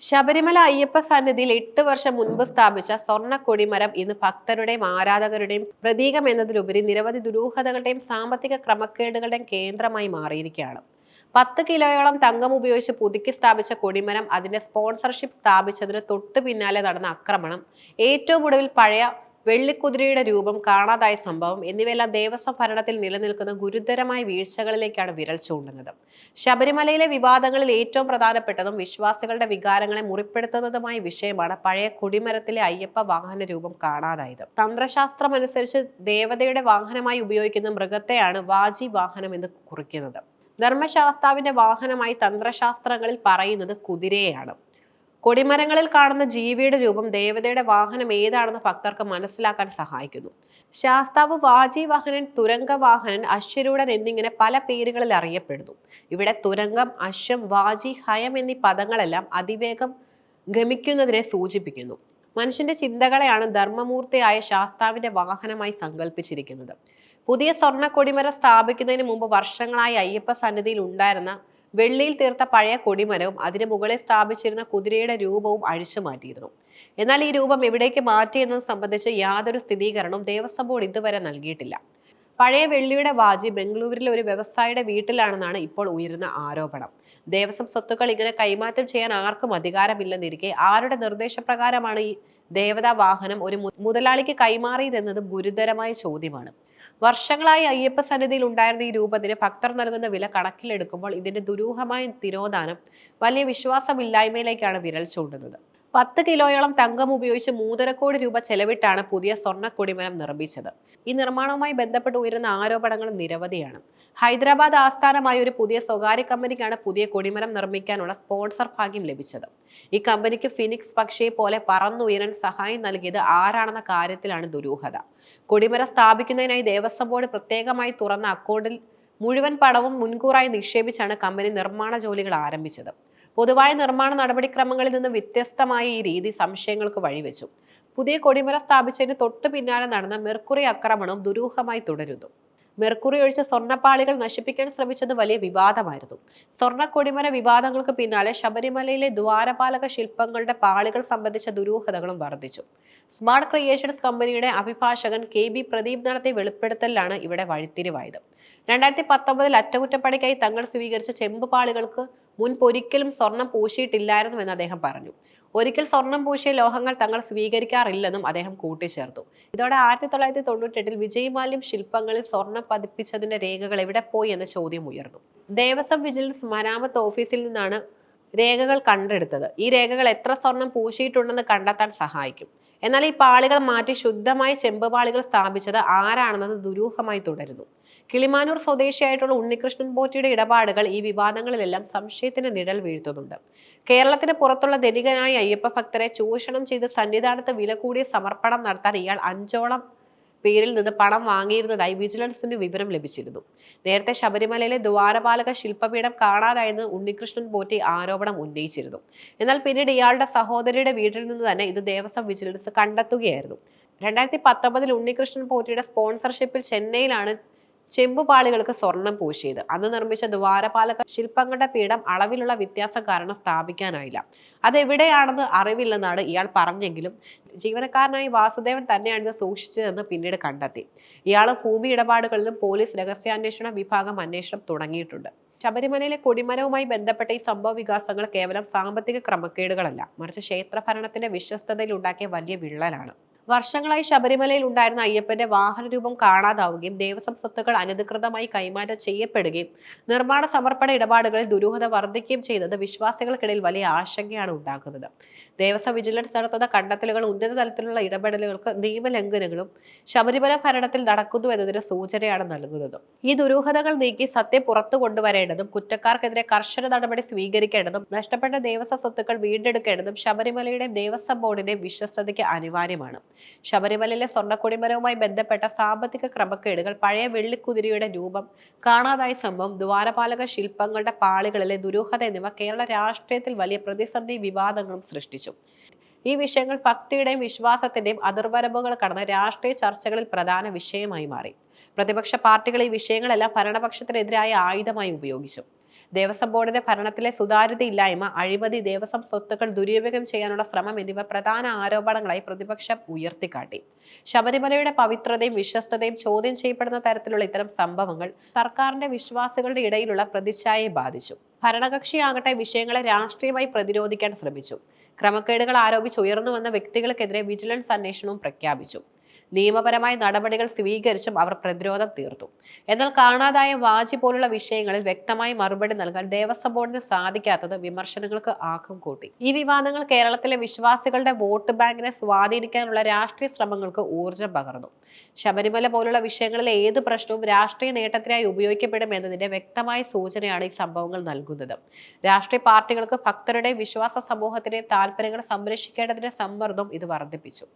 ശബരിമല അയ്യപ്പ സന്നിധിയിൽ എട്ട് വർഷം മുൻപ് സ്ഥാപിച്ച സ്വർണ കൊടിമരം ഇന്ന് ഭക്തരുടെയും ആരാധകരുടെയും പ്രതീകം എന്നതിലുപരി നിരവധി ദുരൂഹതകളുടെയും സാമ്പത്തിക ക്രമക്കേടുകളുടെയും കേന്ദ്രമായി മാറിയിരിക്കുകയാണ്. പത്ത് കിലോയോളം തങ്കം ഉപയോഗിച്ച് പുതുക്കി സ്ഥാപിച്ച കൊടിമരം അതിന്റെ സ്പോൺസർഷിപ്പ് സ്ഥാപിച്ചതിന് തൊട്ടു പിന്നാലെ നടന്ന ആക്രമണം ഏറ്റവും ഒടുവിൽ പഴയ വെള്ളിക്കുതിരയുടെ രൂപം കാണാതായ സംഭവം എന്നിവയെല്ലാം ദേവസ്വം ഭരണത്തിൽ നിലനിൽക്കുന്ന ഗുരുതരമായ വീഴ്ചകളിലേക്കാണ് വിരൽ ചൂണ്ടുന്നത്. ശബരിമലയിലെ വിവാദങ്ങളിൽ ഏറ്റവും പ്രധാനപ്പെട്ടതും വിശ്വാസികളുടെ വികാരങ്ങളെ മുറിപ്പെടുത്തുന്നതുമായ വിഷയമാണ് പഴയ കൊടിമരത്തിലെ അയ്യപ്പ വാഹന രൂപം കാണാതായത്. തന്ത്രശാസ്ത്രമനുസരിച്ച് ദേവതയുടെ വാഹനമായി ഉപയോഗിക്കുന്ന മൃഗത്തെയാണ് വാജി വാഹനം എന്ന് കുറിക്കുന്നത്. ധർമ്മശാസ്താവിന്റെ വാഹനമായി തന്ത്രശാസ്ത്രങ്ങളിൽ പറയുന്നത് കുതിരയെയാണ്. കൊടിമരങ്ങളിൽ കാണുന്ന ജീവിയുടെ രൂപം ദേവതയുടെ വാഹനം ഏതാണെന്ന് ഭക്തർക്ക് മനസ്സിലാക്കാൻ സഹായിക്കുന്നു. ശാസ്താവ് വാജി വാഹനൻ തുരങ്ക വാഹനൻ അശ്വരൂഢൻ എന്നിങ്ങനെ പല പേരുകളിൽ അറിയപ്പെടുന്നു. ഇവിടെ തുരങ്കം അശ്വം വാജി ഹയം എന്നീ പദങ്ങളെല്ലാം അതിവേഗം ഗമിക്കുന്നതിനെ സൂചിപ്പിക്കുന്നു. മനുഷ്യന്റെ ചിന്തകളെയാണ് ധർമ്മമൂർത്തിയായ ശാസ്താവിന്റെ വാഹനമായി സങ്കല്പിച്ചിരിക്കുന്നത് പുതിയ സ്വർണ കൊടിമരം സ്ഥാപിക്കുന്നതിന് മുമ്പ് വർഷങ്ങളായി അയ്യപ്പ സന്നിധിയിൽ ഉണ്ടായിരുന്ന വെള്ളിയിൽ തീർത്ത പഴയ കൊടിമരവും അതിന് മുകളിൽ സ്ഥാപിച്ചിരുന്ന കുതിരയുടെ രൂപവും അഴിച്ചു മാറ്റിയിരുന്നു. എന്നാൽ ഈ രൂപം എവിടേക്ക് മാറ്റി എന്നത് സംബന്ധിച്ച് യാതൊരു സ്ഥിരീകരണവും ദേവസ്വം ബോർഡ് ഇതുവരെ നൽകിയിട്ടില്ല. പഴയ വെള്ളിയുടെ വാജി ബംഗളൂരിലെ ഒരു വ്യവസായിയുടെ വീട്ടിലാണെന്നാണ് ഇപ്പോൾ ഉയരുന്ന ആരോപണം. ദേവസ്വം സ്വത്തുക്കൾ ഇങ്ങനെ കൈമാറ്റം ചെയ്യാൻ ആർക്കും അധികാരമില്ലെന്നിരിക്കെ ആരുടെ നിർദ്ദേശപ്രകാരമാണ് ഈ ദേവതാ വാഹനം ഒരു മുതലാളിക്ക് കൈമാറിയതെന്നത് ഗുരുതരമായ ചോദ്യമാണ്. വർഷങ്ങളായി അയ്യപ്പ സന്നിധിയിൽ ഉണ്ടായിരുന്ന ഈ രൂപത്തിന് ഭക്തർ നൽകുന്ന വില കണക്കിലെടുക്കുമ്പോൾ ഇതിന്റെ ദുരൂഹമായ തിരോധാനം വലിയ വിശ്വാസമില്ലായ്മയിലേക്കാണ് വിരൽ ചൂണ്ടുന്നത്. പത്ത് കിലോയോളം തങ്കം ഉപയോഗിച്ച് മൂന്നര കോടി രൂപ ചെലവിട്ടാണ് പുതിയ സ്വർണ കൊടിമരം നിർമ്മിച്ചത്. ഈ നിർമ്മാണവുമായി ബന്ധപ്പെട്ട് ഉയരുന്ന ആരോപണങ്ങൾ നിരവധിയാണ്. ഹൈദരാബാദ് ആസ്ഥാനമായ ഒരു പുതിയ സ്വകാര്യ കമ്പനിക്കാണ് പുതിയ കൊടിമരം നിർമ്മിക്കാനുള്ള സ്പോൺസർ ഭാഗ്യം ലഭിച്ചത്. ഈ കമ്പനിക്ക് ഫിനിക്സ് പക്ഷിയെ പോലെ പറന്നുയരാൻ സഹായം നൽകിയത് ആരാണെന്ന കാര്യത്തിലാണ് ദുരൂഹത. കൊടിമരം സ്ഥാപിക്കുന്നതിനായി ദേവസ്വം ബോർഡ് പ്രത്യേകമായി തുറന്ന അക്കൗണ്ടിൽ മുഴുവൻ പണവും മുൻകൂറായി നിക്ഷേപിച്ചാണ് കമ്പനി നിർമ്മാണ ജോലികൾ ആരംഭിച്ചത്. പൊതുവായ നിർമ്മാണ നടപടിക്രമങ്ങളിൽ നിന്ന് വ്യത്യസ്തമായ ഈ രീതി സംശയങ്ങൾക്ക് വഴിവെച്ചു. പുതിയ കൊടിമര സ്ഥാപിച്ചതിന് തൊട്ടു പിന്നാലെ നടന്ന മെർക്കുറി ആക്രമണം ദുരൂഹമായി തുടരുന്നു. മെർക്കുറി ഒഴിച്ച് സ്വർണപ്പാളികൾ നശിപ്പിക്കാൻ ശ്രമിച്ചത് വലിയ വിവാദമായിരുന്നു. സ്വർണ കൊടിമര വിവാദങ്ങൾക്ക് പിന്നാലെ ശബരിമലയിലെ ദ്വാരപാലക ശില്പങ്ങളുടെ പാളികൾ സംബന്ധിച്ച ദുരൂഹതകളും വർദ്ധിച്ചു. സ്മാർട്ട് ക്രിയേഷൻസ് കമ്പനിയുടെ അഭിഭാഷകൻ കെ ബി പ്രദീപ് നടത്തിയ വെളിപ്പെടുത്തലിലാണ് ഇവിടെ വഴിത്തിരിവായത്. രണ്ടായിരത്തി പത്തൊമ്പതിൽ അറ്റകുറ്റപ്പണിക്കായി തങ്ങൾ സ്വീകരിച്ച ചെമ്പ് പാളികൾക്ക് മുൻപൊരിക്കലും സ്വർണം പൂശിയിട്ടില്ലായിരുന്നുവെന്ന് അദ്ദേഹം പറഞ്ഞു. ഒരിക്കൽ സ്വർണം പൂശിയ ലോഹങ്ങൾ തങ്ങൾ സ്വീകരിക്കാറില്ലെന്നും അദ്ദേഹം കൂട്ടിച്ചേർത്തു. ഇതോടെ ആയിരത്തി തൊള്ളായിരത്തി തൊണ്ണൂറ്റെട്ടിൽ വിജയമാലിം ശില്പങ്ങളിൽ സ്വർണം പതിപ്പിച്ചതിന്റെ രേഖകൾ എവിടെ പോയി എന്ന ചോദ്യം ഉയർന്നു. ദേവസ്വം വിജിലൻസ് മരാമത്ത് ഓഫീസിൽ നിന്നാണ് രേഖകൾ കണ്ടെടുത്തത്. ഈ രേഖകൾ എത്ര സ്വർണം പൂശിയിട്ടുണ്ടെന്ന് കണ്ടെത്താൻ സഹായിക്കും. എന്നാൽ ഈ പാളികൾ മാറ്റി ശുദ്ധമായി ചെമ്പ് പാളികൾ സ്ഥാപിച്ചത് ആരാണെന്നത് ദുരൂഹമായി തുടരുന്നു. കിളിമാനൂർ സ്വദേശിയായിട്ടുള്ള ഉണ്ണികൃഷ്ണൻ പോറ്റിയുടെ ഇടപാടുകൾ ഈ വിവാദങ്ങളിലെല്ലാം സംശയത്തിന് നിഴൽ വീഴ്ത്തുന്നുണ്ട്. കേരളത്തിന് പുറത്തുള്ള ധനികനായ അയ്യപ്പ ഭക്തരെ ചൂഷണം ചെയ്ത് സന്നിധാനത്ത് വില കൂടിയ സമർപ്പണം നടത്താൻ ഇയാൾ അഞ്ചോളം പേരിൽ നിന്ന് പണം വാങ്ങിയിരുന്നതായി വിജിലൻസിന് വിവരം ലഭിച്ചിരുന്നു. നേരത്തെ ശബരിമലയിലെ ദ്വാരപാലക ശില്പപീഠം കാണാതായെന്ന് ഉണ്ണികൃഷ്ണൻ പോറ്റി ആരോപണം ഉന്നയിച്ചിരുന്നു. എന്നാൽ പിന്നീട് ഇയാളുടെ സഹോദരിയുടെ വീട്ടിൽ നിന്ന് തന്നെ ഇത് ദേവസ്വം വിജിലൻസ് കണ്ടെത്തുകയായിരുന്നു. രണ്ടായിരത്തി പത്തൊമ്പതിൽ ഉണ്ണികൃഷ്ണൻ പോറ്റിയുടെ സ്പോൺസർഷിപ്പിൽ ചെന്നൈയിലാണ് ചെമ്പുപാളികൾക്ക് സ്വർണം പൂശിയത്. അന്ന് നിർമ്മിച്ച ദ്വാരപാലക ശില്പങ്ങളുടെ പീഠം അളവിലുള്ള വ്യത്യാസം കാരണം സ്ഥാപിക്കാനായില്ല. അതെവിടെയാണെന്ന് അറിവില്ലെന്നാണ് ഇയാൾ പറഞ്ഞെങ്കിലും ജീവനക്കാരനായി വാസുദേവൻ തന്നെയാണ് ഇത് സൂക്ഷിച്ചതെന്ന് പിന്നീട് കണ്ടെത്തി. ഇയാൾ ഭൂമി ഇടപാടുകളിലും പോലീസ് രഹസ്യാന്വേഷണ വിഭാഗം അന്വേഷണം തുടങ്ങിയിട്ടുണ്ട്. ശബരിമലയിലെ കൊടിമരവുമായി ബന്ധപ്പെട്ട ഈ സംഭവ വികാസങ്ങൾ കേവലം സാമ്പത്തിക ക്രമക്കേടുകളല്ല. മറിച്ച് ക്ഷേത്രഭരണത്തിന്റെ വിശ്വസ്തതയിൽ ഉണ്ടാക്കിയ വലിയ വിള്ളലാണ്. വർഷങ്ങളായി ശബരിമലയിൽ ഉണ്ടായിരുന്ന അയ്യപ്പന്റെ വാഹന രൂപം കാണാതാവുകയും ദേവസ്വം സ്വത്തുക്കൾ അനധികൃതമായി കൈമാറ്റം ചെയ്യപ്പെടുകയും നിർമ്മാണ സമർപ്പണ ഇടപാടുകളിൽ ദുരൂഹത വർദ്ധിക്കുകയും ചെയ്തത് വിശ്വാസികൾക്കിടയിൽ വലിയ ആശങ്കയാണ് ഉണ്ടാക്കുന്നത്. ദേവസ്വം വിജിലൻസ് നടത്തുന്ന കണ്ടെത്തലുകൾ ഉന്നത തലത്തിലുള്ള ഇടപെടലുകൾക്ക് നിയമലംഘനങ്ങളും ശബരിമല ഭരണത്തിൽ നടക്കുന്നു എന്നതിന് സൂചനയാണ് നൽകുന്നത്. ഈ ദുരൂഹതകൾ നീക്കി സത്യം പുറത്തു കൊണ്ടുവരേണ്ടതും കുറ്റക്കാർക്കെതിരെ കർശന നടപടി സ്വീകരിക്കേണ്ടതും നഷ്ടപ്പെട്ട ദേവസ്വ സ്വത്തുക്കൾ വീണ്ടെടുക്കേണ്ടതും ശബരിമലയുടെ ദേവസ്വം ബോർഡിന്റെ വിശ്വസ്തതയ്ക്ക് അനിവാര്യമാണ്. ശബരിമലയിലെ സ്വർണക്കൊടിമരവുമായി ബന്ധപ്പെട്ട സാമ്പത്തിക ക്രമക്കേടുകൾ പഴയ വെള്ളിക്കുതിരയുടെ രൂപം കാണാതായ സംഭവം ദ്വാരപാലക ശില്പങ്ങളുടെ പാളികളിലെ ദുരൂഹത എന്നിവ കേരള രാഷ്ട്രീയത്തിൽ വലിയ പ്രതിസന്ധി വിവാദങ്ങളും സൃഷ്ടിച്ചു. ഈ വിഷയങ്ങൾ ഭക്തിയുടെയും വിശ്വാസത്തിന്റെയും അതിർവരമ്പുകൾ കടന്ന രാഷ്ട്രീയ ചർച്ചകളിൽ പ്രധാന വിഷയമായി മാറി. പ്രതിപക്ഷ പാർട്ടികൾ ഈ വിഷയങ്ങളെല്ലാം ഭരണപക്ഷത്തിനെതിരായ ആയുധമായി ഉപയോഗിച്ചു. ദേവസ്വം ബോർഡിന്റെ ഭരണത്തിലെ സുതാര്യതയില്ലായ്മ അഴിമതി ദേവസ്വം സ്വത്തുക്കൾ ദുരുപയോഗം ചെയ്യാനുള്ള ശ്രമം എന്നിവ പ്രധാന ആരോപണങ്ങളായി പ്രതിപക്ഷം ഉയർത്തിക്കാട്ടി. ശബരിമലയുടെ പവിത്രതയും വിശ്വസ്തതയും ചോദ്യം ചെയ്യപ്പെടുന്ന തരത്തിലുള്ള ഇത്തരം സംഭവങ്ങൾ സർക്കാരിന്റെ വിശ്വാസികളുടെ ഇടയിലുള്ള പ്രതിച്ഛായയെ ബാധിച്ചു. ഭരണകക്ഷിയാകട്ടെ വിഷയങ്ങളെ രാഷ്ട്രീയമായി പ്രതിരോധിക്കാൻ ശ്രമിച്ചു. ക്രമക്കേടുകൾ ആരോപിച്ച് ഉയർന്നു വന്ന വ്യക്തികൾക്കെതിരെ വിജിലൻസ് അന്വേഷണവും പ്രഖ്യാപിച്ചു. നിയമപരമായ നടപടികൾ സ്വീകരിച്ചും അവർ പ്രതിരോധം തീർത്തു. എന്നാൽ കാണാതായ വാജി പോലുള്ള വിഷയങ്ങളിൽ വ്യക്തമായി മറുപടി നൽകാൻ ദേവസ്വം ബോർഡിന് സാധിക്കാത്തത് വിമർശനങ്ങൾക്ക് ആക്കം കൂട്ടി. ഈ വിവാദങ്ങൾ കേരളത്തിലെ വിശ്വാസികളുടെ വോട്ട് ബാങ്കിനെ സ്വാധീനിക്കാനുള്ള രാഷ്ട്രീയ ശ്രമങ്ങൾക്ക് ഊർജം പകർന്നു. ശബരിമല പോലുള്ള വിഷയങ്ങളിലെ ഏത് പ്രശ്നവും രാഷ്ട്രീയ നേട്ടത്തിനായി ഉപയോഗിക്കപ്പെടും എന്നതിന്റെ വ്യക്തമായ സൂചനയാണ് ഈ സംഭവങ്ങൾ നൽകുന്നത്. രാഷ്ട്രീയ പാർട്ടികൾക്ക് ഭക്തരുടെയും വിശ്വാസ സമൂഹത്തിന്റെയും താല്പര്യങ്ങൾ സംരക്ഷിക്കേണ്ടതിന്റെ സമ്മർദ്ദം ഇത് വർദ്ധിപ്പിച്ചു.